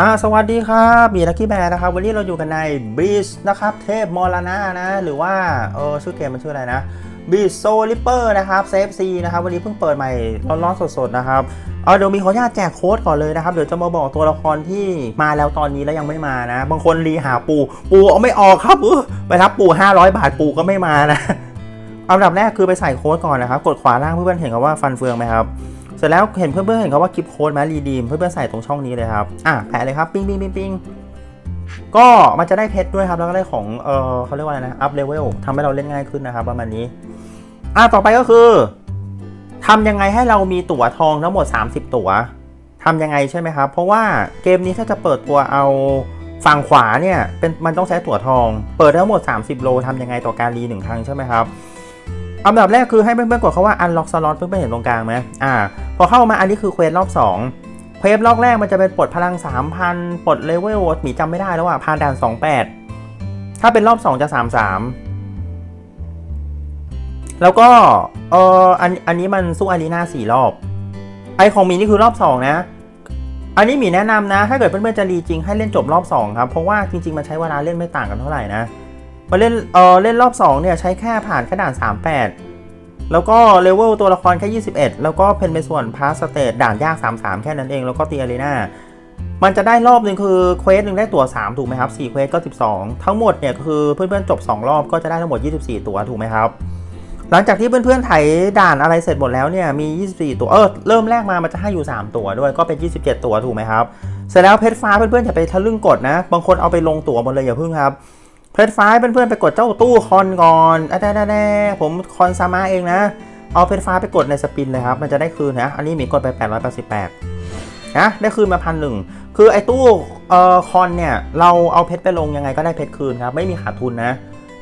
อ่าสวัสดีครับมีลักกี้แบร์นะครับ วันนี้เราอยู่กันในบีชนะครับ เทพมอลานานะ หรือว่าเออชื่อเกมมันชื่ออะไรนะบีชโซลิเปอร์นะครับเซฟซีนะครับ วันนี้เพิ่งเปิดใหม่ร้อนๆสดๆนะครับเอาเดี๋ยวมีขออนุญาตแจกโค้ดก่อนเลยนะครับ เดี๋ยวจะมาบอกตัวละครที่มาแล้วตอนนี้แล้วยังไม่มานะ บางคนรีหาปูปูเอาไม่ออกครับออไปรับปู 500 บาทปูก็ไม่มานะอันดับแรกคือไปใส่โค้ดก่อนนะครับ กดขวาล่างเพื่อนๆเห็นคำว่าฟันเฟืองไหมครับ ร็จแล้วเห็นเพื่อนๆเห็นเขาว่ากิฟต์โค้ดไหมรีดีมเพื่อนๆใส่ตรงช่องนี้เลยครับ อะแปะเลยครับปิ้งปิ้งปิ้งปิ้งก็มันจะได้เพชรด้วยครับแล้วก็ได้ของเออเขาเรียกว่าอะไรนะอัพเลเวลทำให้เราเล่นง่ายขึ้นนะครับประมาณนี้ อะต่อไปก็คือทำยังไงให้เรามีตั๋วทองทั้งหมด 30 ตั๋วทำยังไงใช่ไหมครับ เพราะว่าเกมนี้ถ้าจะเปิดตัวเอาฝั่งขวาเนี่ยเป็นมันต้องใช้ตั๋วทอง เปิดทั้งหมด 30 โลทำยังไงต่อการรีหนึ่งครั้งใช่ไหมครับ อันดับแรกคือให้เพื่อนๆกดคาว่า unlock slot เพื่อนๆเห็นตรงกลางไหมอ่า พอเข้ามาอันนี้คือเควสรอบ 2 เควสรอบแรกมันจะเป็นปลดพลัง 3,000 ปลดเลเวลหมีจำไม่ได้แล้วอะผ่านด่าน 28 ถ้าเป็นรอบ 2 จะ 33 แล้วก็เอออันอันนี้มันสู้อารีนา4รอบ ไอของหมีนี่คือรอบ 2 นะ อันนี้หมีแนะนำนะ ถ้าเกิดเพื่อนๆจะรีจริงให้เล่นจบรอบ 2 ครับ เพราะว่าจริงๆมันใช้เวลาเล่นไม่ต่างกันเท่าไหร่นะ มาเล่นเออเล่นรอบ 2 เนี่ย ใช้แค่ผ่านแค่ด่าน 38 แล้วก็เลเวลตัวละครแค่ 21 แล้วก็เป็นในส่วนพาสเตตด่านยาก 33 แค่นั้นเอง แล้วก็ตีอารีนามันจะได้รอบหนึ่งคือเควสหนึ่งได้ตั๋ว3 ถูกไหมครับ4เควสก็ 12 ทั้งหมดเนี่ยคือเพื่อนๆจบ 2 รอบก็จะได้ทั้งหมด 24 ตั๋วถูกไหมครับ หลังจากที่เพื่อนๆไถด่านอะไรเสร็จหมดแล้วเนี่ยมี 24 ตัวเออเริ่มแรกมามันจะให้อยู่ 3 ตั๋วด้วยก็เป็น 27 ตั๋วถูกไหมครับเสร็จแล้วเพชรฟ้าเพื่อนๆอย่าไปทะลึ่งกดนะ บางคนเอาไปลงตั๋วหมดเลยอย่าพึ่งครับ เพชรฟ้าเพื่อนๆไปกดเจ้าตู้คอนก่อนอะได้ได้ได้ผมคอนซามาเองนะ เอาเพชรฟ้าไปกดในสปินเลยครับ มันจะได้คืนนะ อันนี้มีกดไป 888นะได้คืนมาพันหนึ่งคือไอ้ตู้เอ่อคอนเนี่ยเราเอาเพชรไปลงยังไงก็ได้เพชรคืนครับ ไม่มีขาดทุนนะ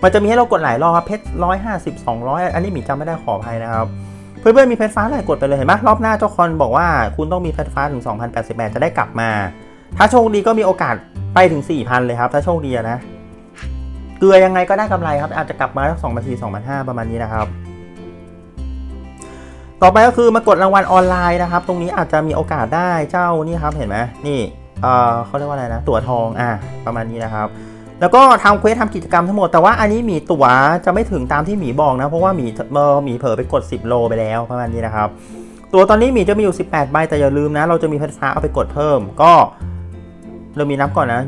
มันจะมีให้เรากดหลายรอบครับเพชรร้อยห้าสิบสองร้อยอันนี้หมีจำไม่ได้ขออภัยนะครับเพื่อนๆมีเพชรฟ้าอะไรกดไปเลยเห็นไหมรอบหน้าเจ้าคอนบอกว่าคุณต้องมีเพชรฟ้าถึง 2088 จะได้กลับมา ถ้าโชคดีก็มีโอกาสไปถึง 4,000 เลยครับ ถ้าโชคดีนะ เกลือยังไงก็ได้กำไรครับ อาจจะกลับมาสักสองนาทีสองพันห้าประมาณนี้นะครับ ต่อไปก็คือมากดรางวัลออนไลน์นะครับ ตรงนี้อาจจะมีโอกาสได้เจ้านี่ครับเห็นไหมนี่เออเขาเรียกว่าอะไรนะ ตั๋วทองอะประมาณนี้นะครับ แล้วก็ทำเควสทำกิจกรรมทั้งหมดแต่ว่าอันนี้หมีตั๋วจะไม่ถึงตามที่หมีบอกนะ เพราะว่าหมีเออหมีเผลอไปกด 10 โลไปแล้วประมาณนี้นะครับ ตัวตอนนี้หมีจะมีอยู่ 18ใบแต่อย่าลืมนะ เราจะมีพชรฟ้าเอาไปกดเพิ่มก็เรามีนับก่อนนะ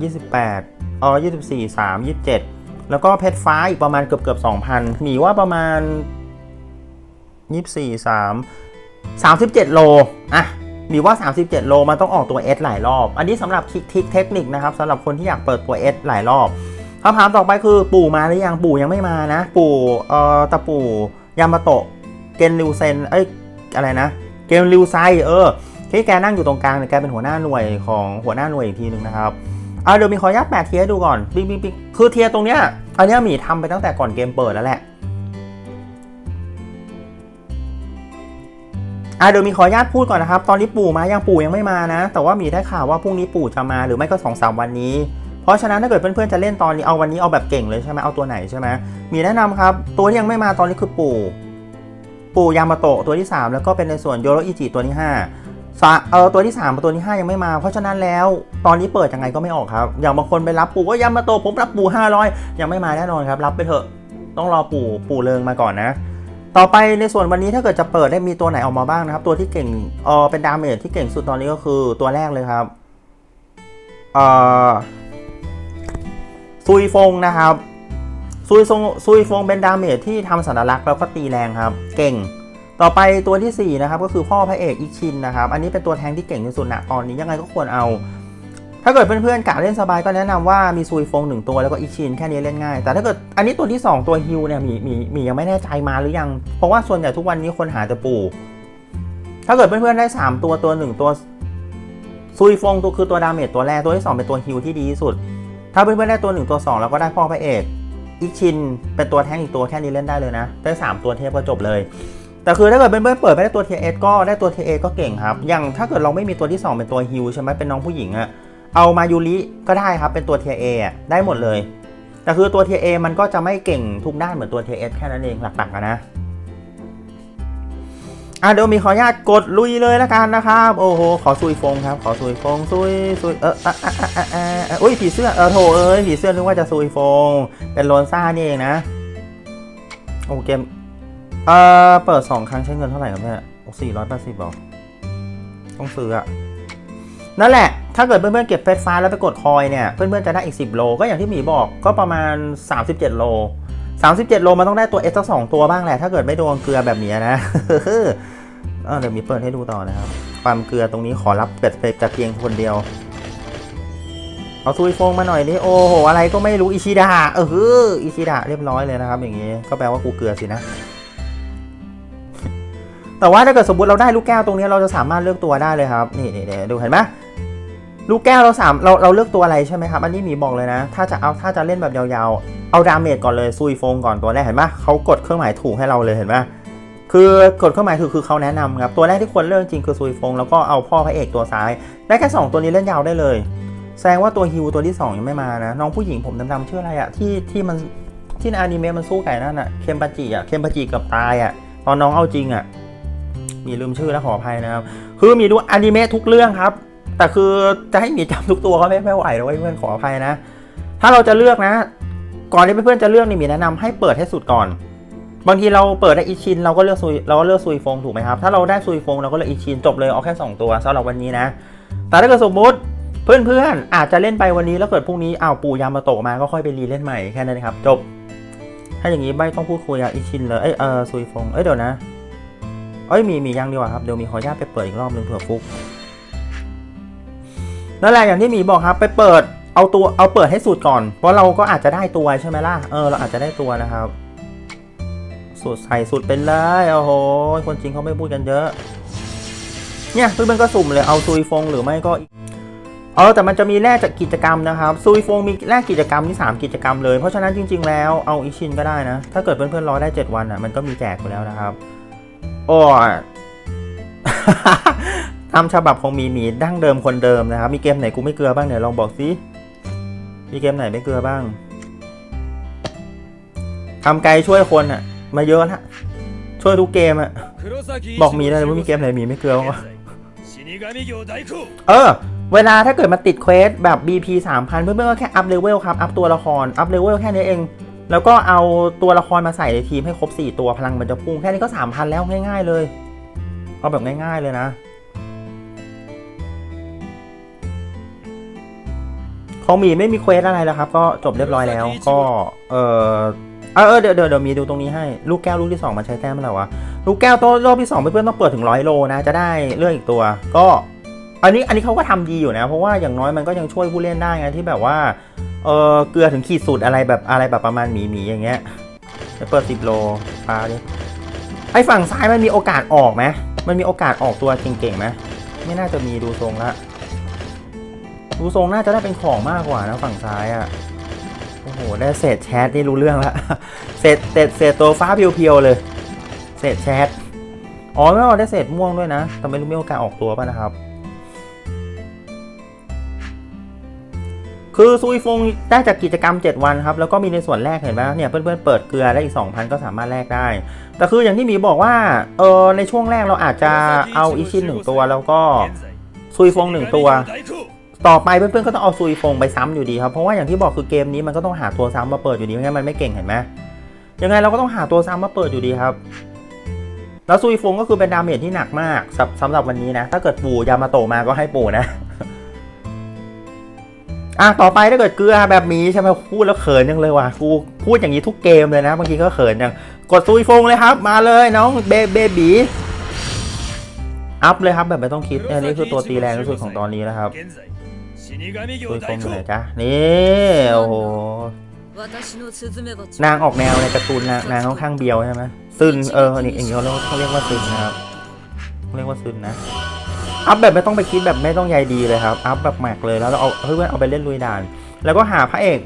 28อ๋อ24 3 27 แล้วก็เพชรฟ้าอีกประมาณเกือบเกือบ2,000หมีว่าประมาณ24 3 37โลอะหมีว่า 37 โลมันต้องออกตัว S หลายรอบ อันนี้สำหรับคลิกทิกเทคนิคนะครับสำหรับคนที่อยากเปิดตัว S หลายรอบคำถามต่อไปคือปู่มาหรือยังปู่ยังไม่มานะ ปู่เอ่อตะปู่ยามาโตะเกนริวเซนเอ้ยอะไรนะ เกนริวไซเออที่แกนั่งอยู่ตรงกลางเนี่ยแกเป็นหัวหน้าหน่วยของหัวหน้าหน่วยอีกทีหนึ่งนะครับ เอาเดี๋ยวมีขออนุญาตแปะเทียดูก่อนปิ๊งปิ๊งปิ๊งคือเทียตรงเนี้ยอันเนี้ยหมีทำไปตั้งแต่ก่อนเกมเปิดแล้วแหละอะเดี๋ยวมีขออนุญาตพูดก่อนนะครับ ตอนนี้ปู่มายังปู่ยังไม่มานะ แต่ว่ามีได้ข่าวว่าพรุ่งนี้ปู่จะมาหรือไม่ก็2องสามวันนี้ เพราะฉะนั้นถ้าเกิดเพื่อนๆจะเล่นตอนนี้เอาวันนี้เอาแบบเก่งเลยใช่ไหมเอาตัวไหนใช่ไหมมีแนะนำครับ ตัวที่ยังไม่มาตอนนี้คือปู่ ปู่ยามาโตะตัวที่ 3 แล้วก็เป็นในส่วนโยโรอิจิตัวที่ 5 เออตัวที่3กับตัวที่ 5 ยังไม่มา เพราะฉะนั้นแล้วตอนนี้เปิดยังไงก็ไม่ออกครับ อย่างบางคนไปรับปู่ว่ายามาโตผมรับปู่500 ยังไม่มาแน่นอนครับ รับไปเถอะต้องรอปู่ปู่เริงมาก่อนนะ ต่อไปในส่วนวันนี้ถ้าเกิดจะเปิดได้มีตัวไหนออกมาบ้างนะครับ ตัวที่เก่งเออเป็นดาเมจที่เก่งสุดตอนนี้ก็คือตัวแรกเลยครับเออซุยฟงนะครับซุยฟงซุยฟงเป็นดาเมจที่ทำสัญลักษณ์แล้วก็ตีแรงครับ เก่ง ต่อไปตัวที่ 4 นะครับ ก็คือพ่อพระเอกอิชินนะครับ อันนี้เป็นตัวแทงที่เก่งที่สุดนะตอนนี้ยังไงก็ควรเอา ถ้าเกิดเพื่อนๆกะเล่นสบายก็แนะนำว่ามีซุยฟงหนึ่งตัวแล้วก็อิชินแค่นี้เล่นง่าย แต่ถ้าเกิดอันนี้ตัวที่ 2 ตัวฮิวเนี่ยมีมีมียังไม่แน่ใจมาหรือยัง เพราะว่าส่วนใหญ่ทุกวันนี้คนหาแต่ปู่ถ้าเกิดเพื่อนๆได้ 3 ตัวตัว 1 ตัวซุยฟงตัวคือตัวดาเมจตัวแรกตัวที่สองเป็นตัวฮิลที่ดีที่สุด ถ้าเพื่อนๆได้ตัวหนึ่งตัวสองแล้วก็ได้พ่อพระเอกอีกชินเป็นตัวแทงอีกตัวแค่นี้เล่นได้เลยนะได้สามตัวเทพก็จบเลย แต่คือถ้าเกิดเพื่อนๆเปิดไม่ได้ตัวเทเอก็ได้ตัวเทเอก็เก่งครับ อย่างถ้าเกิดเราไม่มีตัวที่สองเป็นตัวฮิลใช่ไหมเป็นน้องผู้หญิงอะเอามายูริก็ได้ครับเป็นตัวเทเอะได้หมดเลย แต่คือตัวเทเอมันก็จะไม่เก่งทุกด้านเหมือนตัวเทเอแค่นั้นเองหลักๆอะนะอะเดี๋ยวมีขออนุญาตกดลุยเลยแล้วกันนะครับโอ้โหขอซุยฟงครับ ขอซุยฟงซุยซุยเอออะอะอะอะอะอะอุ้ยผีเสื้อเออโถเอ้ยผีเสื้อนึกว่าจะซุยฟงเป็นโลนซ่านี่เองนะโอ้เกม เอ่อเปิดสองครั้งใช้เงินเท่าไหร่ครับเนี่ยสี่ร้อยแปดสิบบอกต้องซื้ออะนั่นแหละ ถ้าเกิดเพื่อนๆเก็บเฟสฟ้าแล้วไปกดคอยเนี่ย เพื่อนๆจะได้อีก 10 โล ก็อย่างที่หมีบอกก็ประมาณ 37 โล 37 โลมันต้องได้ตัวเอสสักสองตัวบ้างแหละ ถ้าเกิดไม่โดนเกลือแบบนี้นะเออเดี๋ยวมีเปิดให้ดูต่อนะครับความเกลือตรงนี้ขอรับเป็ดเป็ดแต่เพียงคนเดียว เอาซุยฟงมาหน่อยนี่โอ้โหอะไรก็ไม่รู้อิชิดะเอออิชิดะเรียบร้อยเลยนะครับ อย่างนี้ก็แปลว่ากูเกลือสินะ แต่ว่าถ้าเกิดสมมติเราได้ลูกแก้วตรงนี้เราจะสามารถเลือกตัวได้เลยครับนี่นี่นี่ดูเห็นไหมลูกแก้วเราสามเราเราเลือกตัวอะไรใช่ไหมครับ อันนี้มีบอกเลยนะ ถ้าจะเอาถ้าจะเล่นแบบยาวๆ เอาดาเมจก่อนเลยซุยฟงก่อนตัวแรกเห็นไหมเขากดเครื่องหมายถูกให้เราเลยเห็นไหมคือกดเครื่องหมายถูกคือเขาแนะนำครับ ตัวแรกที่ควรเลือกจริงคือซุยฟงแล้วก็เอาพ่อพระเอกตัวซ้าย ได้แค่สองตัวนี้เล่นยาวได้เลย แสดงว่าตัวฮิวตัวที่สองยังไม่มานะ น้องผู้หญิงผมดำๆชื่ออะไรอะที่ที่มันที่ในอนิเมะมันสู้ไก่นั่นอะเคมปาจิอะเคมปาจิกับตายอะตอนน้องเอาจริงอะ มีลืมชื่อแล้วขออภัยนะครับ คือมีดูอนิเมะทุกเรื่องครับ แต่คือจะให้มีจำทุกตัวก็ไม่ไม่ไหวนะเว้ยเพื่อนขออภัยนะ ถ้าเราจะเลือกนะ ก่อนที่เพื่อนจะเลือกนี่มีแนะนำให้เปิดให้สุดก่อน บางทีเราเปิดได้อีชินเราก็เลือกซุยเราก็เลือกซุยฟงถูกไหมครับ ถ้าเราได้ซุยฟงเราก็เลือกอีชินจบเลยเอาแค่ 2 ตัวสำหรับวันนี้นะ แต่ถ้าเกิดสมมติเพื่อนๆอาจจะเล่นไปวันนี้แล้วเกิดพรุ่งนี้อ้าวปู่ยามาโตมาก็ค่อยไปรีเล่นใหม่แค่นั้นครับ จบ ถ้าอย่างนี้ไม่ต้องพูดคุยอะอีชินเลยเอ้ยเออซุยฟงเอ้ยเดี๋ยวนะ เอ้ยมีมียังดีกว่าครับเดี๋ยวมีขออนุญาตไปเปิดอีกรอบนึงเผื่อฟุกนั่นแหละอย่างที่มีบอกครับ ไปเปิดเอาตัวเอาเปิดให้สุดก่อน เพราะเราก็อาจจะได้ตัวใช่ไหมล่ะเออเราอาจจะได้ตัวนะครับสุดใส่สุดเป็นเลยโอ้โหคนจริงเขาไม่พูดกันเยอะ เนี่ยเพื่อนๆก็สุ่มเลยเอาซุยฟงหรือไม่ก็เออแต่มันจะมีแลกจากกิจกรรมนะครับซุยฟงมีแลกกิจกรรมที่3กิจกรรมเลยเพราะฉะนั้นจริง ๆ แล้วเอาอิชินก็ได้นะ ถ้าเกิดเพื่อนๆรอได้ 7 วันอะมันก็มีแจกไปแล้วนะครับ โอ้ยทำฉบับของมีมีดั้งเดิมคนเดิมนะครับ มีเกมไหนกูไม่เกลือบ้างเนี่ยลองบอกสิมีเกมไหนไม่เกลือบ้างทำไกลช่วยคนอะมาเยอะละช่วยทุกเกมอะบอกมีได้ว่ามีเกมไหนมีไม่เกลือบ้างเออ เวลาถ้าเกิดมาติดเควสแบบ BP 3000 เพื่อนๆก็แค่อัพเลเวลครับ อัพตัวละคร อัพเลเวลแค่นี้เอง แล้วก็เอาตัวละครมาใส่ในทีมให้ครบ 4 ตัวพลังมันจะพุ่งแค่นี้ก็ 3,000 แล้วง่าย ๆ เลย เอาแบบง่าย ๆ เลยนะของมีไม่มีเควสอะไรแล้วครับ ก็จบเรียบร้อยแล้วก็ เออเออเดี๋ยวเดี๋ยวเดี๋ยวมีดูตรงนี้ให้ ลูกแก้วลูกที่สองมันใช้แต้มอะไรวะ ลูกแก้วตัวรอบที่สองเพื่อนๆต้องเปิดถึงร้อยโลนะ จะได้เลือกอีกตัว ก็ อันนี้อันนี้เขาก็ทำดีอยู่นะ เพราะว่าอย่างน้อยมันก็ยังช่วยผู้เล่นได้ไงที่แบบว่า เออเกลือถึงขีดสุดอะไรแบบอะไรแบบประมาณหมีหมีอย่างเงี้ยไปเปิดสิบโลปลาดิไอฝั่งซ้ายมันมีโอกาสออกไหมมันมีโอกาสออกตัวเก่งๆไหมไม่น่าจะมีดูทรงละดูทรงน่าจะได้เป็นของมากกว่านะฝั่งซ้ายอะ่ะโอ้โหได้เศษแชทนี่รู้เรื่องละเศษเศษเศษตัวฟ้าเพียวๆเลยเศษแชทอ๋อไม่เอาได้เศษม่วงด้วยนะแต่ไม่รู้มีโอกาสออกตัวป่ะนะครับ คือซุยฟงได้จากกิจกรรม 7 วันครับ แล้วก็มีในส่วนแรกเห็นไหมเนี่ยเพื่อนๆเปิดเกลือได้อีก 2,000 ก็สามารถแลกได้ แต่คืออย่างที่หมีบอกว่าเออในช่วงแรกเราอาจจะเอาอิชินหนึ่งตัว แล้วก็ซุยฟงหนึ่งตัว ต่อไปเพื่อนๆก็ต้องเอาซุยฟงไปซ้ำอยู่ดีครับ เพราะว่าอย่างที่บอกคือเกมนี้มันก็ต้องหาตัวซ้ำมาเปิดอยู่ดีไม่งั้นมันไม่เก่งเห็นไหมยังไงเราก็ต้องหาตัวซ้ำมาเปิดอยู่ดีครับแล้วซุยฟงก็คือเป็นดาเมจที่หนักมากสำหรับวันนี้นะ ถ้าเกิดปู่ยามาโตมาก็ให้ปู่นะ อะต่อไปถ้าเกิดเกลือแบบนี้ใช่ไหมพูดแล้วเขินยังเลยว่ะกูพูดอย่างนี้ทุกเกมเลยนะบางทีก็เขินยังกดซุยฟงเลยครับ มาเลยน้องเบเบบีอัพเลยครับแบบไม่ต้องคิดอันนี้คือตัวตีแรงที่สุดของตอนนี้นะครับซุยฟงเหนจ้ะนี่โอ้โหนางออกแนวในการ์ตูนนางค่อนข้างเบียวใช่ไหมซึนเอออันนี้เองเขาเรียกเขาเรียกว่าซึนนะครับเรียกว่าซึนนะ อัพแบบไม่ต้องไปคิดแบบไม่ต้องใยดีเลยครับ อัพแบบแม็กเลยแล้วเราเอาเพื่อนเอาไปเล่นลุยด่าน แล้วก็หาพระเอก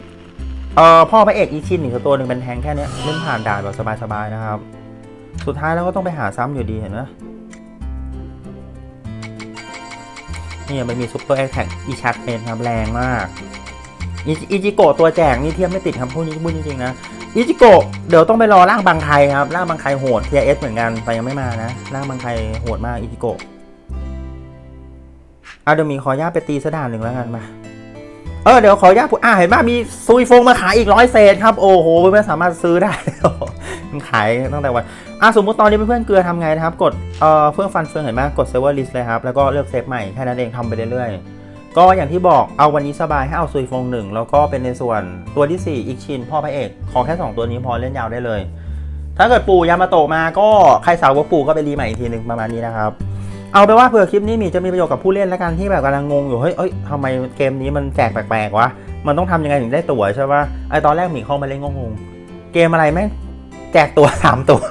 เอ่อพ่อพระเอกอีชินอีกตัวหนึ่งเป็นแทงแค่เนี้ยเล่นผ่านด่านแบบสบายๆนะครับ สุดท้ายแล้วก็ต้องไปหาซ้ำอยู่ดีเห็นไหมนี่มันมีซุปเปอร์แอคแท็กอีชัดเมนครับแรงมากอิจิโกะตัวแจกนี่เทียบไม่ติดครับพูดนี้พูดจริงๆนะอิจิโกะเดี๋ยวต้องไปรอร่างบางไคครับร่างบางไคโหด TS เหมือนกันแต่ยังไม่มานะร่างบางไคโหดมากอิจิโกะ อะเดี๋ยวมีขออนุญาตไปตีสะดานหนึ่งแล้วกันมา เออเดี๋ยวขออนุญาตพูอ่าเห็นว่ามีซุยฟงมาขายอีกร้อยเศษครับ โอ้โหเพื่อนๆสามารถซื้อได้มันขายตั้งแต่วันอะสมมติตอนนี้เพื่อนๆเกลือทำไงนะครับ กดเอ่อเฟื่องฟันเฟืองเห็นไหมกดเซ r ร์ e r list เลยครับ แล้วก็เลือกเซฟใหม่แค่นั้นเองทำไปเรื่อยๆ ก็อย่างที่บอกเอาวันนี้สบายให้เอาซุยฟงหนึ่งแล้วก็เป็นในส่วนตัวที่ 4 อีกชินพ่อพระเอกขอแค่ 2 ตัวนี้พอเล่นยาวได้เลย ถ้าเกิดปู่ยามาโตมาก็ใครสาวกปู่ก็ไปรีใหม่อีกทีหนึ่งประมาณนี้นะครับ เอาไปว่าเผื่อคลิปนี้มีจะมีประโยชน์กับผู้เล่นแล้วกันที่แบบกำลังงงอยู่เฮ้ยเอ้ยทำไมเกมนี้มันแจกแปลกๆวะมันต้องทำยังไงถึงได้ตั๋วใช่ปะไอตอนแรกหมีเข้ามาเล่นงงๆเกมอะไรแม่งแจกตั๋วสามตั๋ว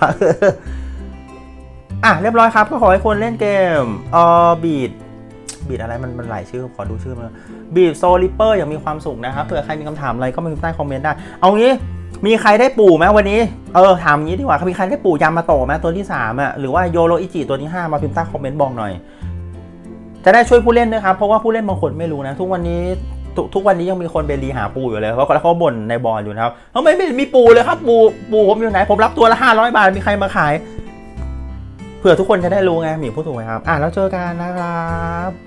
อะเรียบร้อยครับ ก็ขอให้คนเล่นเกมออบีดบีดอะไรมันมันหลายชื่อขอดูชื่อมาบีดโซลิเปอร์อย่างมีความสุขนะครับเผื่อใครมีคำถามอะไรก็มาใต้คอมเมนต์ได้ เอางี้ มีใครได้ปู่ไหมวันนี้ เออถามงี้ดีกว่ามีใครได้ปู่ยามาโตไหมตัวที่3อะหรือว่าโยโรอิจิตัวที่5มาพิมพ์ใต้คอมเมนต์บอกหน่อย จะได้ช่วยผู้เล่นด้วยครับ เพราะว่าผู้เล่นบางคนไม่รู้นะ ทุกวันนี้ทุกทุกวันนี้ยังมีคนไปรีหาปู่อยู่เลยเพราะเขาบ่นในบอลอยู่นะครับเขาไม่ไม่มีปู่เลยครับปู่ปู่ผมอยู่ไหน ผมรับตัวละ500บาทมีใครมาขาย เผื่อทุกคนจะได้รู้ไงหมีพูดถูกไหมครับ อะแล้วเจอกันนะครับ